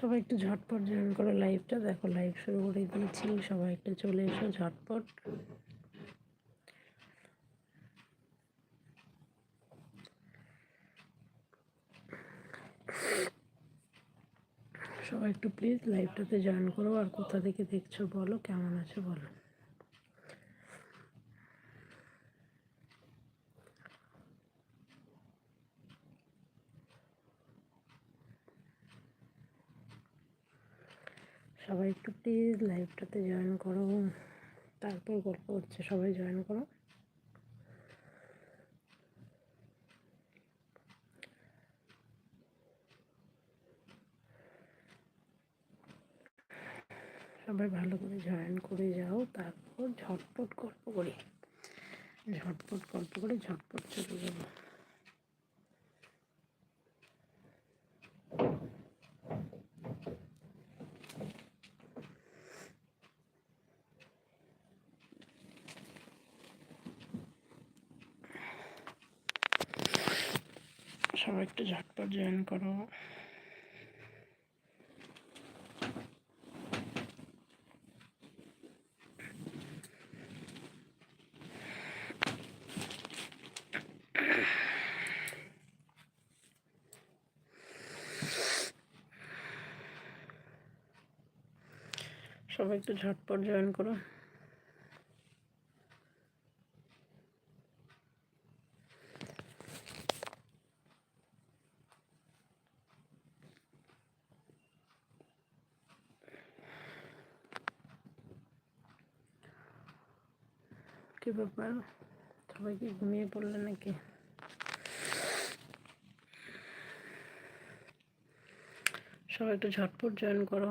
সবাই একটু ঝটপট জয়েন করো লাইভটা। দেখো লাইভ শুরু করে দিয়েছি, সবাই একটু চলে এসো ঝটপট। সবাই একটু প্লিজ লাইভটাতে জয়েন করো, আর কোথা থেকে দেখছ বলো, কেমন আছে বলো। সবাই একটু প্লিজ লাইভটাতে জয়েন করো। তারপর গল্প হচ্ছে, সবাই জয়েন করো। সবাই ভালো করে জয়েন করে যাও, তারপর ঝটপট গল্প করি। ঝটপট গল্প করে ঝটপট চলে যাব সবাই একটু ঝটপট জয়েন করো। সবাই একটু ঝটপট জয়েন করো। কি ব্যাপার? সবাই কি ঘুমিয়ে পড়লে নাকি? সবাই একটু ঝটপট জয়েন করো।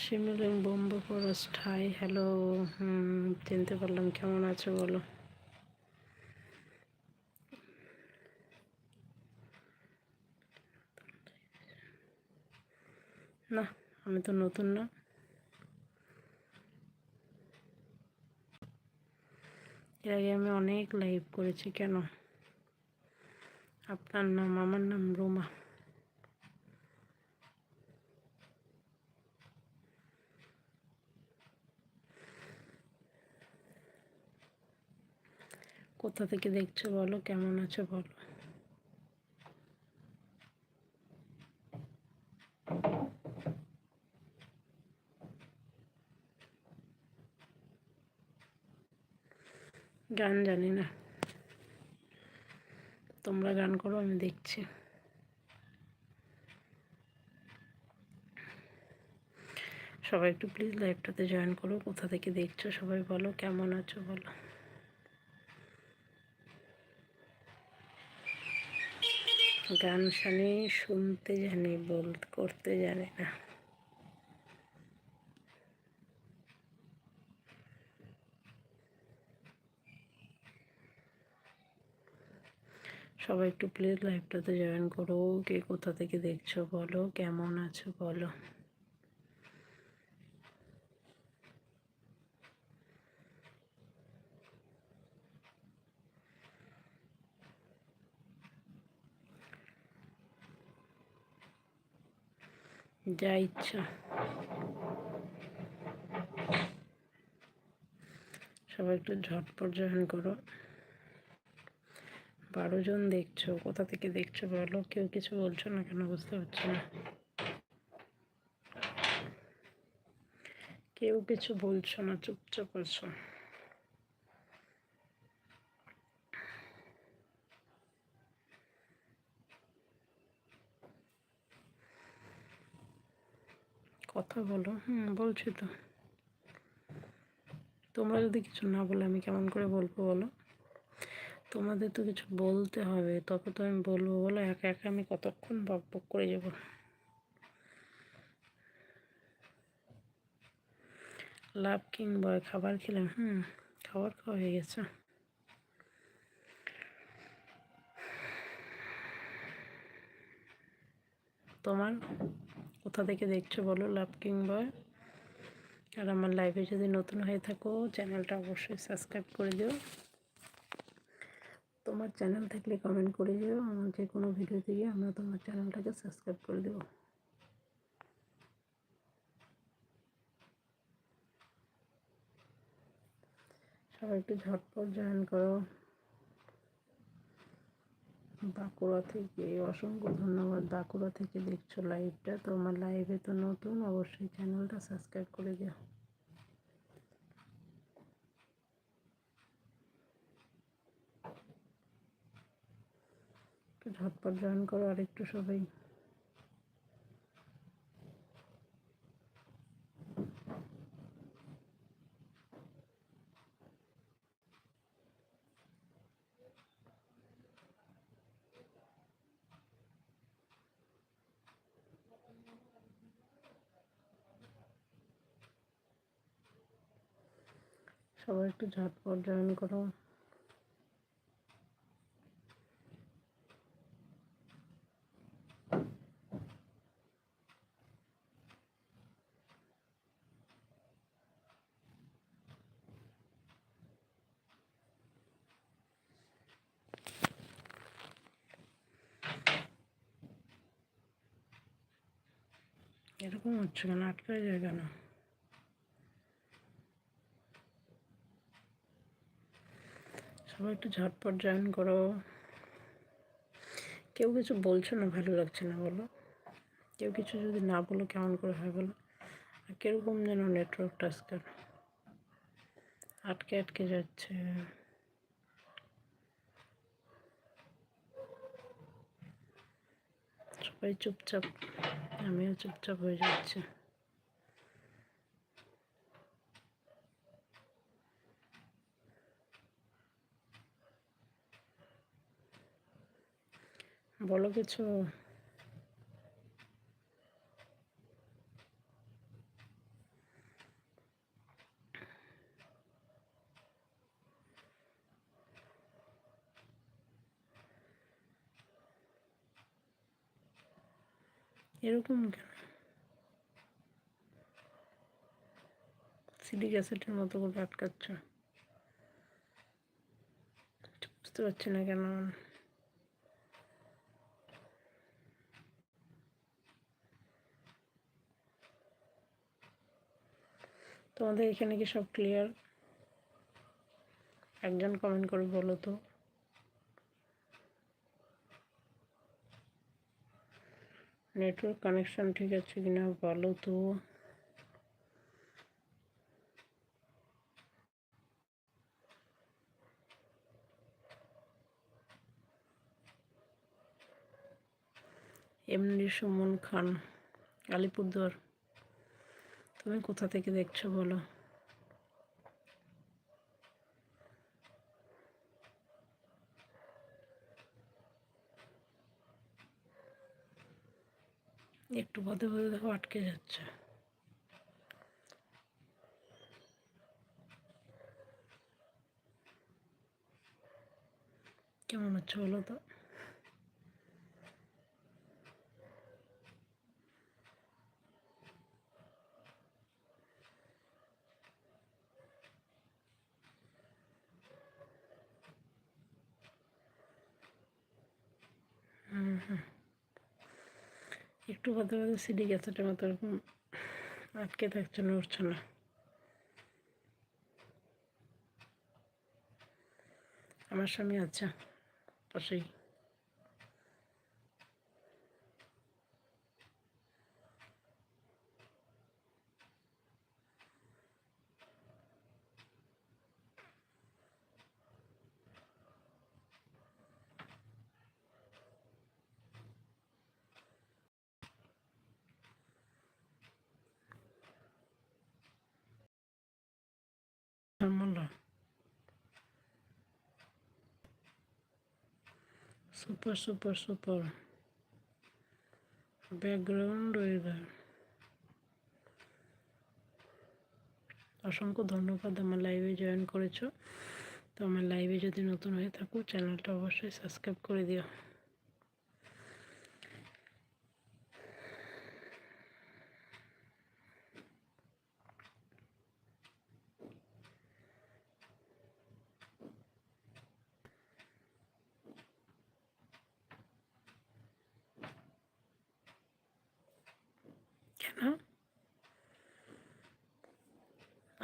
শিমলিং, বোম্ব ফরেস্ট হাই হ্যালো হুম, চিনতে পারলাম, কেমন আছো বলো? না, আমি তো নতুন না। এর আগে আমি অনেক লাইভ করেছি, কেন? আপনার নাম, আমার নাম রোমা। কোথা থেকে দেখছ বলো, কেমন আছো বলো। গান জানি না। তোমরা গান করো, আমি দেখছি। সবাই একটু প্লিজ লাইভটাতে জয়েন করো। কোথা থেকে দেখছ সবাই বলো, কেমন আছো বলো। গান শুনি, শুনতে জানি, বল, করতে জানি না। সবাই একটু প্লিজ লাইভটাতে জয়েন করো। কে কোথা থেকে দেখছ বলো, কেমন আছো বলো। যা ইচ্ছা। সবাই একটু ঝটপট জয়েন করো। বারো জন দেখছ, কোথা থেকে দেখছ বলো? কেউ কিছু বলছো না কেন? বুঝতে পারছি না। কেউ কিছু বলছো না, চুপচাপ আছো। কথা বলো, হুম, বলছি তো। তোমরা যদি কিছু না বলে আমি কেমন করে বলব বলো? তোমাদের তো কিছু বলতে হবে, তবে তো আমি বলব বলো, একা একা আমি কতক্ষণ বক বক করে যাব? লাভ কিংবা খাবার খেলাম, হুম, খাবার খাওয়া হয়ে গেছে। তোমার? কোথা থেকে দেখছ বলো লাভ কিংবা? আর আমার লাইভে যদি নতুন হয়ে থাকো, চ্যানেলটা অবশ্যই সাবস্ক্রাইব করে দিও। তোমার চ্যানেল থাকলে কমেন্ট করে যেও আমার যে কোনো ভিডিও দিয়ে আমরা তোমার চ্যানেলটাকে সাবস্ক্রাইব করে দেবো। সবাই একটু ঝটপট জয়েন করো। বাঁকুড়া থেকে অসংখ্য ধন্যবাদ। বাঁকুড়া থেকে দেখছ লাইভটা তোমার লাইভে তো নতুন, অবশ্যই চ্যানেলটা সাবস্ক্রাইব করে দিও। একটু ঝটপট জয়েন করো আর একটু সবাই। সবাই একটু ঝটপট জয়েন করো। এরকম হচ্ছে কেন? আটকে যায় কেন? সবাই একটু ঝটপট জয়েন করো। কেউ কিছু বলছো না, ভালো লাগছে না, বলো। কেউ কিছু যদি না বলো, কেমন করে হয় বলো? আর কীরকম যেন নেটওয়ার্কটা আজকাল আটকে আটকে যাচ্ছে। সবাই চুপচাপ আমিও চুপচাপ হয়ে যাচ্ছে। বলো কিছু? এরকম কেন? সিডি ক্যাসেটের মতো করে আটকাচ্ছ। বুঝতে পারছি না কেন। তোমাদের এখানে কি সব ক্লিয়ার একজন কমেন্ট করে বলো তো। নেটওয়ার্ক কানেকশন ঠিক আছে কিনা বলো তো? এমনি সুমন খান, আলিপুরদুয়ার। তুমি কোথা থেকে দেখছ বলো? একটু পদে পদে দেখো আটকে যাচ্ছে। কেমন হচ্ছে বলো তো? একটু বাদে বাদে সিডি গ্যাসেটের মতো এরকম আটকে থাকছে না উঠছে না। আমার স্বামী আচ্ছা পাশেই। Super super super background weather অসংখ্য ধন্যবাদ আমার লাইভে জয়েন করেছ। তো আমার লাইভে যদি নতুন হয়ে থাকো চ্যানেলটা অবশ্যই সাবস্ক্রাইব করে দিও।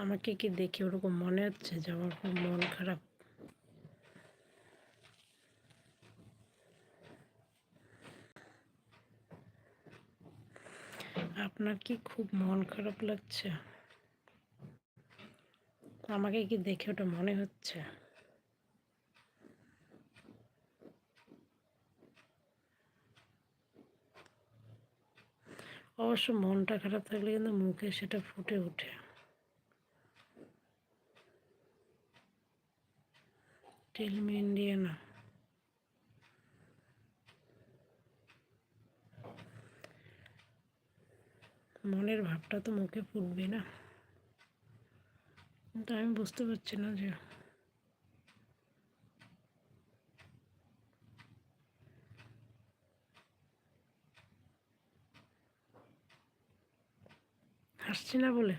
আমাকে কি দেখে ওরকম মনে হচ্ছে যে আমার খুব মন খারাপ? আপনার কি খুব মন খারাপ লাগছে? আমাকে কি দেখে ওটা মনে হচ্ছে? অবশ্য মনটা খারাপ থাকলে কিন্তু মুখে সেটা ফুটে ওঠে। টেলমি ইন্ডিয়ানা মনের ভাবটা তো মুখে ফুটবে না। কিন্তু আমি বুঝতে পারছি না যে হাসছি না বলে।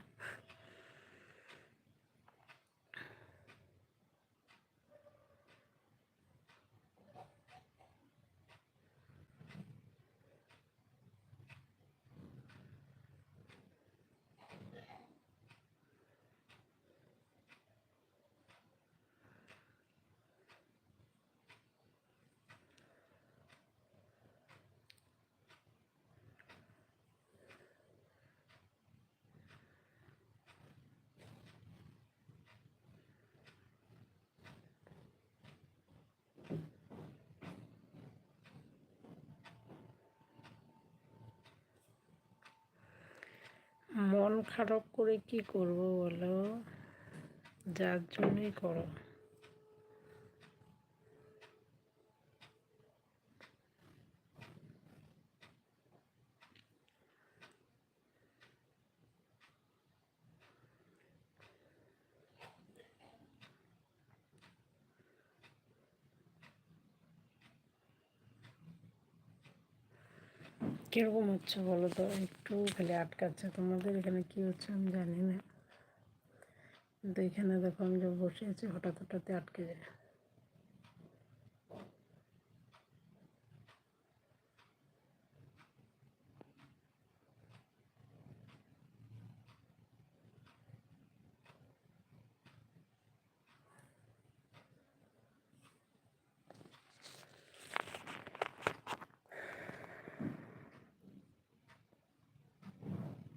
মন খারাপ করে কি করব বলো? যার জন্যই করো। কীরকম হচ্ছে বলো তো? একটু খালি আটকাচ্ছে। তোমাদের এখানে কি হচ্ছে আমি জানি না। কিন্তু এখানে দেখো আমি যে বসে আছি, হঠাৎ হঠাৎ আটকে যায়।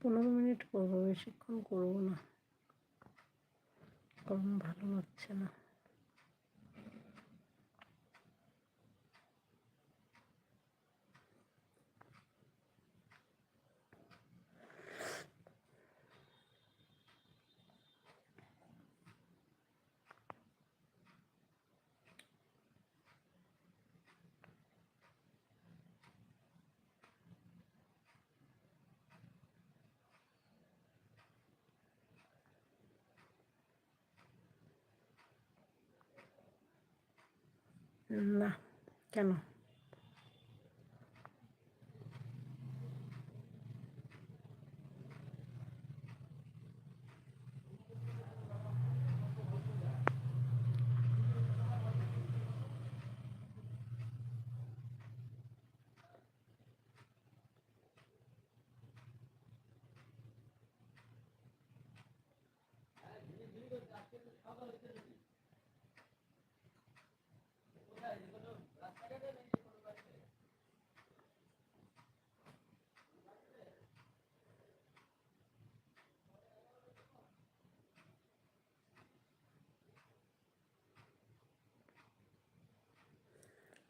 পনেরো মিনিট করব বেশিক্ষণ করব না। কারণ ভালো লাগছে না। না কেন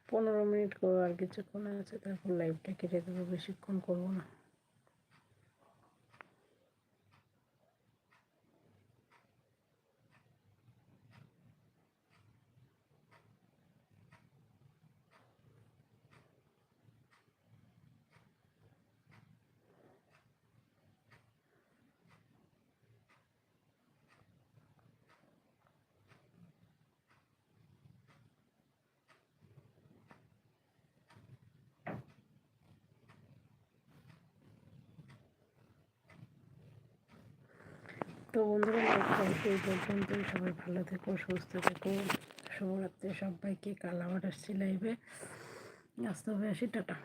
পনেরো মিনিট করব আর কিছুক্ষণ আছে তারপর লাইভটা কেটে দেবো বেশিক্ষণ করব না। তো বন্ধুরা লাইভটা এই পর্যন্ত সবাই ভালো থেকো, সুস্থ থেকো। শুভরাত্রি সবাইকে। কাল আবার আসছি লাইভে আসতে হবে আসি, টাটা।